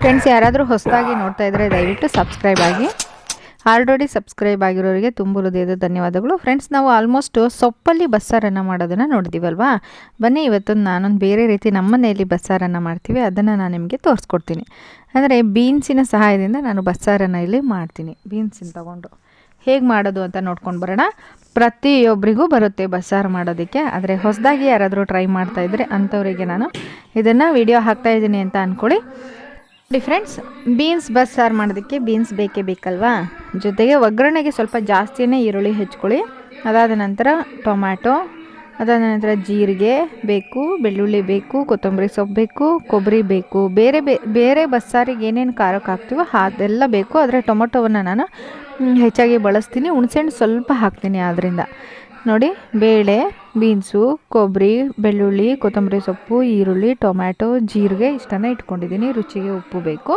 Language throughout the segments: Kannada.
ಫ್ರೆಂಡ್ಸ್ ಯಾರಾದರೂ ಹೊಸದಾಗಿ ನೋಡ್ತಾ ಇದ್ದರೆ ದಯವಿಟ್ಟು ಸಬ್ಸ್ಕ್ರೈಬ್ ಆಗಿ. ಆಲ್ರೆಡಿ ಸಬ್ಸ್ಕ್ರೈಬ್ ಆಗಿರೋರಿಗೆ ತುಂಬ ಹೃದಯದ ಧನ್ಯವಾದಗಳು. ಫ್ರೆಂಡ್ಸ್ ನಾವು ಆಲ್ಮೋಸ್ಟು ಸೊಪ್ಪಲ್ಲಿ ಬಸ್ಸಾರನ್ನು ಮಾಡೋದನ್ನು ನೋಡಿದ್ದೀವಲ್ವಾ ಬನ್ನಿ, ಇವತ್ತೊಂದು ನಾನೊಂದು ಬೇರೆ ರೀತಿ ನಮ್ಮ ಮನೆಯಲ್ಲಿ ಬಸ್ಸಾರನ್ನು ಮಾಡ್ತೀವಿ. ಅದನ್ನು ನಾನು ನಿಮಗೆ ತೋರಿಸ್ಕೊಡ್ತೀನಿ. ಅಂದರೆ ಬೀನ್ಸಿನ ಸಹಾಯದಿಂದ ನಾನು ಬಸ್ಸಾರನ್ನು ಇಲ್ಲಿ ಮಾಡ್ತೀನಿ. ಬೀನ್ಸಿನ ತಗೊಂಡು. ಹೇಗೆ ಮಾಡೋದು ಅಂತ ನೋಡ್ಕೊಂಡು ಬರೋಣ. ಪ್ರತಿಯೊಬ್ಬರಿಗೂ ಬರುತ್ತೆ ಬಸ್ಸಾರು ಮಾಡೋದಕ್ಕೆ, ಆದರೆ ಹೊಸದಾಗಿ ಯಾರಾದರೂ ಟ್ರೈ ಮಾಡ್ತಾ ಇದ್ದರೆ ಅಂಥವರಿಗೆ ನಾನು ಇದನ್ನು ವಿಡಿಯೋ ಹಾಕ್ತಾ ಇದ್ದೀನಿ ಅಂತ ಅಂದ್ಕೊಳ್ಳಿ ನೋಡಿ ಫ್ರೆಂಡ್ಸ್ ಬೀನ್ಸ್ ಬಸ್ಸಾರು ಮಾಡೋದಕ್ಕೆ ಬೀನ್ಸ್ ಬೇಕೇ ಬೇಕಲ್ವಾ? ಜೊತೆಗೆ ಒಗ್ಗರಣೆಗೆ ಸ್ವಲ್ಪ ಜಾಸ್ತಿನೇ ಈರುಳ್ಳಿ ಹೆಚ್ಕೊಳ್ಳಿ ಅದಾದ ನಂತರ ಟೊಮ್ಯಾಟೊ ಅದಾದ ನಂತರ ಜೀರಿಗೆ ಬೇಕು, ಬೆಳ್ಳುಳ್ಳಿ ಬೇಕು, ಕೊತ್ತಂಬರಿ ಸೊಪ್ಪು ಬೇಕು, ಕೊಬ್ಬರಿ ಬೇಕು. ಬೇರೆ ಬೇರೆ ಬಸ್ಸಾರಿಗೆ ಏನೇನು ಖಾರಕ್ಕೆ ಹಾಕ್ತೀವೋ ಅದೆಲ್ಲ ಬೇಕು. ಆದರೆ ಟೊಮೊಟೊವನ್ನು ನಾನು ಹೆಚ್ಚಾಗಿ ಬಳಸ್ತೀನಿ. ಹುಣ್ಸೆಹಣ್ಣು ಸ್ವಲ್ಪ ಹಾಕ್ತೀನಿ ಆದ್ದರಿಂದ ನೋಡಿ, ಬೇಳೆ, ಬೀನ್ಸು, ಕೊಬ್ಬರಿ, ಬೆಳ್ಳುಳ್ಳಿ, ಕೊತ್ತಂಬರಿ ಸೊಪ್ಪು, ಈರುಳ್ಳಿ, ಟೊಮ್ಯಾಟೊ, ಜೀರಿಗೆ ಇಷ್ಟನ್ನು ಇಟ್ಕೊಂಡಿದ್ದೀನಿ. ರುಚಿಗೆ ಉಪ್ಪು ಬೇಕು.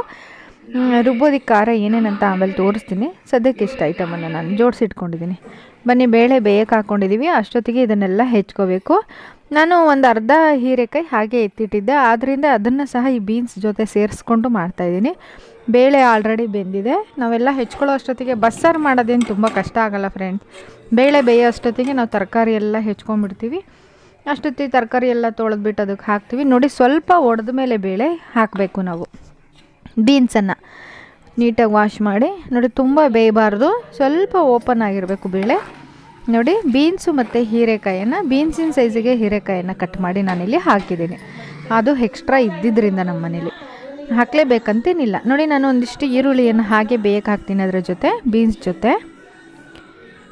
ರುಬ್ಬೋದಿ ಖಾರ ಏನೇನಂತ ಆಮೇಲೆ ತೋರಿಸ್ತೀನಿ. ಸದ್ಯಕ್ಕೆ ಇಷ್ಟು ಐಟಮನ್ನು ನಾನು ಜೋಡಿಸಿ ಇಟ್ಕೊಂಡಿದ್ದೀನಿ ಬನ್ನಿ, ಬೇಳೆ ಬೇಯಕ್ಕೆ ಹಾಕ್ಕೊಂಡಿದ್ದೀವಿ ಅಷ್ಟೊತ್ತಿಗೆ ಇದನ್ನೆಲ್ಲ ಹೆಚ್ಕೋಬೇಕು. ನಾನು ಒಂದು ಅರ್ಧ ಹೀರೆಕಾಯಿ ಹಾಗೆ ಎತ್ತಿಟ್ಟಿದ್ದೆ. ಆದ್ದರಿಂದ ಅದನ್ನು ಸಹ ಈ ಬೀನ್ಸ್ ಜೊತೆ ಸೇರಿಸ್ಕೊಂಡು ಮಾಡ್ತಾಯಿದ್ದೀನಿ ಬೇಳೆ ಆಲ್ರೆಡಿ ಬೆಂದಿದೆ. ನಾವೆಲ್ಲ ಹೆಚ್ಕೊಳ್ಳೋ ಅಷ್ಟೊತ್ತಿಗೆ ಬಸ್ಸಾರು ಮಾಡೋದೇನು ತುಂಬ ಕಷ್ಟ ಆಗೋಲ್ಲ ಫ್ರೆಂಡ್ಸ್. ಬೇಳೆ ಬೇಯೋ ಅಷ್ಟೊತ್ತಿಗೆ ನಾವು ತರಕಾರಿ ಎಲ್ಲ ಹೆಚ್ಕೊಂಡ್ಬಿಡ್ತೀವಿ. ಅಷ್ಟೊತ್ತಿಗೆ ತರಕಾರಿ ಎಲ್ಲ ತೊಳೆದ್ಬಿಟ್ಟು ಅದಕ್ಕೆ ಹಾಕ್ತೀವಿ. ನೋಡಿ, ಸ್ವಲ್ಪ ಒಡೆದ ಮೇಲೆ ಬೇಳೆ ಹಾಕಬೇಕು ನಾವು. ಬೀನ್ಸನ್ನು. ನೀಟಾಗಿ ವಾಶ್ ಮಾಡಿ. ನೋಡಿ, ತುಂಬ ಬೇಯಬಾರ್ದು. ಸ್ವಲ್ಪ ಓಪನ್ ಆಗಿರಬೇಕು ಬೇಳೆ. ನೋಡಿ, ಬೀನ್ಸು ಮತ್ತು ಹೀರೆಕಾಯಿಯನ್ನು, ಬೀನ್ಸಿನ ಸೈಜಿಗೆ ಹೀರೆಕಾಯಿಯನ್ನು ಕಟ್ ಮಾಡಿ ನಾನಿಲ್ಲಿ ಹಾಕಿದ್ದೀನಿ. ಅದು ಎಕ್ಸ್ಟ್ರಾ ಇದ್ದಿದ್ದರಿಂದ ನಮ್ಮ ಮನೇಲಿ. ಹಾಕಲೇಬೇಕಂತೇನಿಲ್ಲ. ನೋಡಿ, ನಾನು ಒಂದಿಷ್ಟು ಈರುಳ್ಳಿಯನ್ನು ಹಾಗೆ ಬೇಯಕ್ಕೆ ಹಾಕ್ತೀನಿ ಅದರ ಜೊತೆ, ಬೀನ್ಸ್ ಜೊತೆ.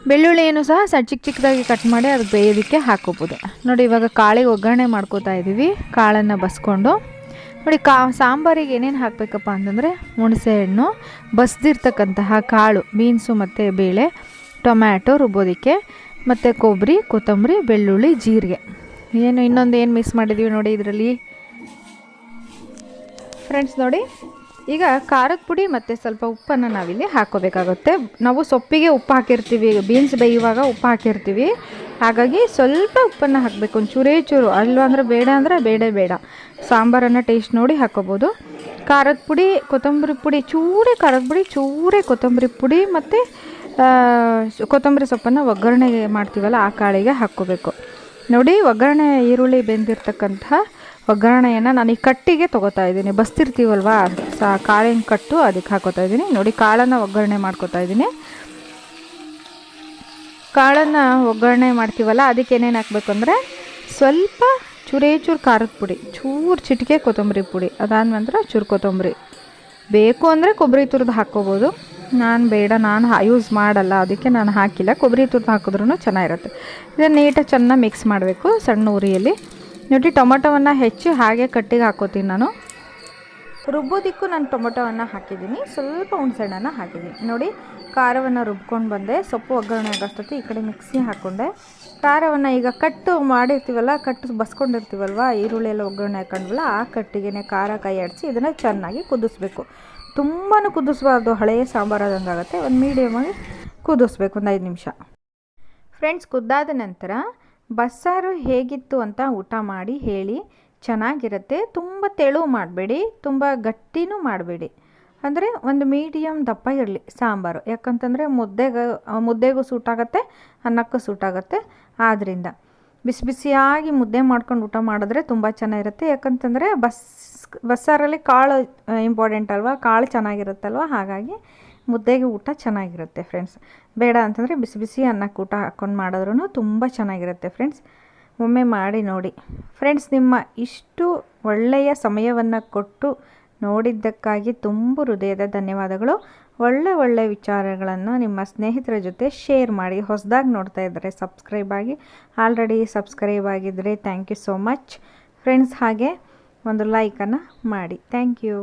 ಬೆಳ್ಳುಳ್ಳಿಯನ್ನು ಸಹ ಸಣ್ಣ ಚಿಕ್ಕ ಚಿಕ್ಕದಾಗಿ ಕಟ್ ಮಾಡಿ ಅದು ಬೇಯೋದಕ್ಕೆ ಹಾಕೋಬೋದು. ನೋಡಿ, ಇವಾಗ ಕಾಳಿಗೆ ಒಗ್ಗರಣೆ ಮಾಡ್ಕೋತಾ ಇದ್ದೀವಿ ಕಾಳನ್ನು ಬಸ್ಕೊಂಡು. ನೋಡಿ, ಕಾ, ಸಾಂಬಾರಿಗೆ ಏನೇನು ಹಾಕಬೇಕಪ್ಪ ಅಂತಂದರೆ ಹುಣಸೆಹಣ್ಣು ಬಸ್ದಿರ್ತಕ್ಕಂತಹ ಕಾಳು, ಬೀನ್ಸು ಮತ್ತು ಬೇಳೆ, ಟೊಮ್ಯಾಟೊ, ರುಬ್ಬೋದಕ್ಕೆ, ಮತ್ತು ಕೊಬ್ಬರಿ ಕೊತ್ತಂಬರಿ, ಬೆಳ್ಳುಳ್ಳಿ, ಜೀರಿಗೆ. ಏನು ಇನ್ನೊಂದು ಏನು ಮಿಸ್ ಮಾಡಿದ್ದೀವಿ ನೋಡಿ ಇದರಲ್ಲಿ? ಫ್ರೆಂಡ್ಸ್ ನೋಡಿ ಈಗ ಖಾರದ ಪುಡಿ ಮತ್ತು ಸ್ವಲ್ಪ ಉಪ್ಪನ್ನು ನಾವಿಲ್ಲಿ ಹಾಕೋಬೇಕಾಗುತ್ತೆ. ನಾವು ಸೊಪ್ಪಿಗೆ ಉಪ್ಪು ಹಾಕಿರ್ತೀವಿ ಬೀನ್ಸ್ ಬೇಯುವಾಗ ಉಪ್ಪು ಹಾಕಿರ್ತೀವಿ. ಹಾಗಾಗಿ ಸ್ವಲ್ಪ ಉಪ್ಪನ್ನು ಹಾಕಬೇಕು ಒಂದು ಚೂರೇ. ಚೂರು ಅಲ್ವಾ ಅಂದರೆ ಬೇಡ ಅಂದರೆ ಬೇಡ ಬೇಡ. ಸಾಂಬಾರನ್ನು ಟೇಸ್ಟ್ ನೋಡಿ ಹಾಕೋಬೋದು. ಖಾರದ ಪುಡಿ, ಕೊತ್ತಂಬರಿ ಪುಡಿ, ಚೂರೇ ಖಾರದ ಪುಡಿ, ಚೂರೇ ಕೊತ್ತಂಬರಿ ಪುಡಿ ಮತ್ತು ಕೊತ್ತಂಬರಿ ಸೊಪ್ಪನ್ನು ಒಗ್ಗರಣೆಗೆ ಮಾಡ್ತೀವಲ್ಲ, ಆ ಕಾಳಿಗೆ ಹಾಕ್ಕೋಬೇಕು. ನೋಡಿ, ಒಗ್ಗರಣೆ ಈರುಳ್ಳಿ ಬೆಂದಿರ್ತಕ್ಕಂತಹ ಒಗ್ಗರಣೆಯನ್ನು ನಾನು ಈ ಕಟ್ಟಿಗೆ ತೊಗೋತಾ ಇದ್ದೀನಿ. ಬಸ್ತಿರ್ತೀವಲ್ವಾ? ಸಾ ಕಾಳಿನ ಕಟ್ಟು ಅದಕ್ಕೆ ಹಾಕೋತಾ ಇದ್ದೀನಿ. ನೋಡಿ, ಕಾಳನ್ನು ಒಗ್ಗರಣೆ ಮಾಡ್ಕೋತಾ ಇದ್ದೀನಿ. ಕಾಳನ್ನು ಒಗ್ಗರಣೆ ಮಾಡ್ತೀವಲ್ಲ, ಅದಕ್ಕೆ ಏನೇನು ಹಾಕ್ಬೇಕು ಅಂದರೆ ಸ್ವಲ್ಪ ಚೂರೇ ಚೂರು ಖಾರದ ಪುಡಿ, ಚೂರು ಚಿಟಿಕೆ ಕೊತ್ತಂಬರಿ ಪುಡಿ, ಅದಾದ ನಂತರ ಚೂರು ಕೊತ್ತಂಬರಿ. ಬೇಕು ಅಂದರೆ ಕೊಬ್ಬರಿ ತುರಿದು ಹಾಕ್ಕೋಬೋದು. ನಾನು ಬೇಡ, ನಾನು ಯೂಸ್ ಮಾಡಲ್ಲ, ಅದಕ್ಕೆ ನಾನು ಹಾಕಿಲ್ಲ. ಕೊಬ್ಬರಿ ತುರಿದು ಹಾಕಿದ್ರೂ ಚೆನ್ನಾಗಿರುತ್ತೆ. ಇದನ್ನು ನೀಟಾಗಿ ಚೆನ್ನಾಗಿ ಮಿಕ್ಸ್ ಮಾಡಬೇಕು ಸಣ್ಣ ಉರಿಯಲ್ಲಿ. ನೋಡಿ, ಟೊಮೊಟೊವನ್ನು ಹೆಚ್ಚಿ ಹಾಗೆ ಕಟ್ಟಿಗೆ ಹಾಕೋತೀನಿ ನಾನು. ರುಬ್ಬೋದಿಕ್ಕೂ ನಾನು ಟೊಮೊಟೊವನ್ನು ಹಾಕಿದ್ದೀನಿ. ಸ್ವಲ್ಪ ಹುಣಸೆಹಣ್ಣನ್ನು ಹಾಕಿದ್ದೀನಿ. ನೋಡಿ, ಖಾರವನ್ನು ರುಬ್ಕೊಂಡು ಬಂದೆ. ಸೊಪ್ಪು ಒಗ್ಗರಣೆ ಆಗೋಷ್ಟೊತ್ತು ಈ ಕಡೆ ಮಿಕ್ಸಿ ಹಾಕ್ಕೊಂಡೆ ಖಾರವನ್ನು ಈಗ ಕಟ್ಟು ಮಾಡಿರ್ತೀವಲ್ಲ, ಕಟ್ಟು ಬಸ್ಕೊಂಡಿರ್ತೀವಲ್ವ ಈರುಳ್ಳಿ ಎಲ್ಲ ಒಗ್ಗರಣೆ ಹಾಕೊಂಡ್ವಲ್ಲ, ಆ ಕಟ್ಟಿಗೆನೆ ಖಾರ ಕೈ ಆಡಿಸಿ ಇದನ್ನು ಚೆನ್ನಾಗಿ ಕುದಿಸ್ಬೇಕು. ತುಂಬಾ ಕುದಿಸ್ಬಾರ್ದು ಹಳೆಯ ಸಾಂಬಾರು ಆದಂಗೆ ಆಗುತ್ತೆ. ಒಂದು ಮೀಡಿಯಮಾಗಿ ಕುದಿಸ್ಬೇಕು, ಒಂದು ಐದು ನಿಮಿಷ. ಫ್ರೆಂಡ್ಸ್ ಕುದ್ದಾದ ನಂತರ ಬಸ್ಸಾರು ಹೇಗಿತ್ತು ಅಂತ ಊಟ ಮಾಡಿ ಹೇಳಿ, ಚೆನ್ನಾಗಿರುತ್ತೆ, ತುಂಬ ತೆಳು ಮಾಡಬೇಡಿ, ತುಂಬ ಗಟ್ಟಿನೂ ಮಾಡಬೇಡಿ. ಅಂದರೆ ಒಂದು ಮೀಡಿಯಮ್ ದಪ್ಪ ಇರಲಿ ಸಾಂಬಾರು. ಯಾಕಂತಂದರೆ ಮುದ್ದೆಗೆ, ಮುದ್ದೆಗೂ ಸೂಟಾಗತ್ತೆ ಅನ್ನಕ್ಕೂ ಸೂಟಾಗತ್ತೆ ಆದ್ದರಿಂದ ಬಿಸಿ ಬಿಸಿಯಾಗಿ ಮುದ್ದೆ ಮಾಡ್ಕೊಂಡು ಊಟ ಮಾಡಿದ್ರೆ ತುಂಬ ಚೆನ್ನಾಗಿರುತ್ತೆ. ಯಾಕಂತಂದರೆ ಬಸ್, ಬಸ್ಸಾರಲ್ಲಿ ಕಾಳು ಇಂಪಾರ್ಟೆಂಟ್ ಅಲ್ವಾ? ಕಾಳು ಚೆನ್ನಾಗಿರುತ್ತಲ್ವ? ಹಾಗಾಗಿ ಮುದ್ದೆಗೆ ಊಟ ಚೆನ್ನಾಗಿರುತ್ತೆ ಫ್ರೆಂಡ್ಸ್ ಬೇಡ ಅಂತಂದರೆ ಬಿಸಿ ಬಿಸಿ ಅನ್ನಕ್ಕೆ ಊಟ ಹಾಕ್ಕೊಂಡು ಮಾಡಿದ್ರೂ ತುಂಬ ಚೆನ್ನಾಗಿರುತ್ತೆ ಫ್ರೆಂಡ್ಸ್ ಒಮ್ಮೆ ಮಾಡಿ ನೋಡಿ. ಫ್ರೆಂಡ್ಸ್ ನಿಮ್ಮ ಇಷ್ಟು ಒಳ್ಳೆಯ ಸಮಯವನ್ನು ಕೊಟ್ಟು ನೋಡಿದ್ದಕ್ಕಾಗಿ ತುಂಬ ಹೃದಯದ ಧನ್ಯವಾದಗಳು. ಒಳ್ಳೆ ಒಳ್ಳೆ ವಿಚಾರಗಳನ್ನು ನಿಮ್ಮ ಸ್ನೇಹಿತರ ಜೊತೆ ಶೇರ್ ಮಾಡಿ. ಹೊಸದಾಗಿ ನೋಡ್ತಾ ಇದ್ದಾರೆ ಸಬ್ಸ್ಕ್ರೈಬ್ ಆಗಿ. ಆಲ್ರೆಡಿ ಸಬ್ಸ್ಕ್ರೈಬ್ ಆಗಿದ್ದರೆ thank you so much friends ಹಾಗೆ ಒಂದು ಲೈಕನ್ನು ಮಾಡಿ. Thank you